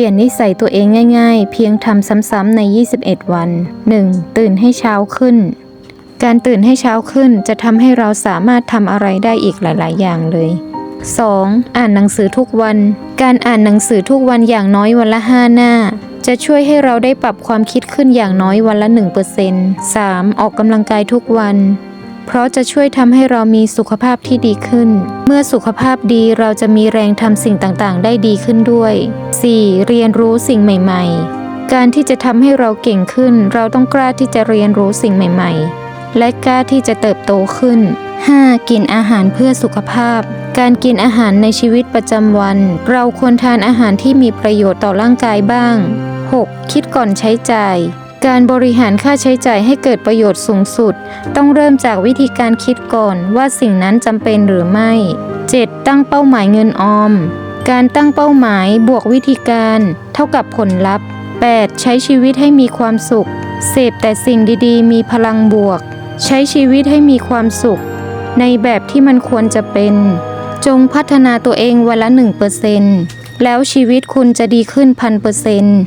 ลี่ยนนิสัยตัวเองง่ายๆ เพียงทำซ้ำๆใน 21 วัน 1. ตื่นให้เช้าขึ้น การตื่นให้เช้าขึ้นจะทำให้เราสามารถทำอะไรได้อีกหลาย ๆ อย่างเลย 2. อ่านหนังสือทุกวัน การอ่านหนังสือทุกวันอย่างน้อยวันละ 5 หน้า จะช่วยให้เราได้ปรับความคิดขึ้นอย่างน้อยวันละ 1% 3. ออกกำลังกายทุกวัน เพราะจะช่วยทำให้เรามีสุขภาพที่ดีขึ้น เมื่อสุขภาพดีเราจะมีแรงทำสิ่งต่างๆ ได้ดีขึ้นด้วย 4. เรียนรู้สิ่งใหม่ ๆ การที่จะทำให้เราเก่งขึ้น เราต้องกล้าที่จะเรียนรู้สิ่งใหม่ ๆ และกล้าที่จะเติบโตขึ้น 5. กินอาหารเพื่อสุขภาพ การกินอาหารในชีวิตประจำวัน เราควรทานอาหารที่มีประโยชน์ต่อร่างกายบ้าง 6. คิดก่อนใช้จ่าย การบริหารค่าใช้จ่ายให้เกิดประโยชน์สูงสุด ต้องเริ่มจากวิธีการคิดก่อนว่าสิ่งนั้นจำเป็นหรือไม่ 7. ตั้งเป้าหมายเงินออม การตั้งเป้าหมายบวกวิธีการ เท่ากับผลลัพธ์ 8. ใช้ชีวิตให้มีความสุข เสพแต่สิ่งดีๆ มีพลังบวก ใช้ชีวิตให้มีความสุข ในแบบที่มันควรจะเป็น จงพัฒนาตัวเองวันละ1%แล้วชีวิตคุณจะดีขึ้นพันเปอร์เซ็นต์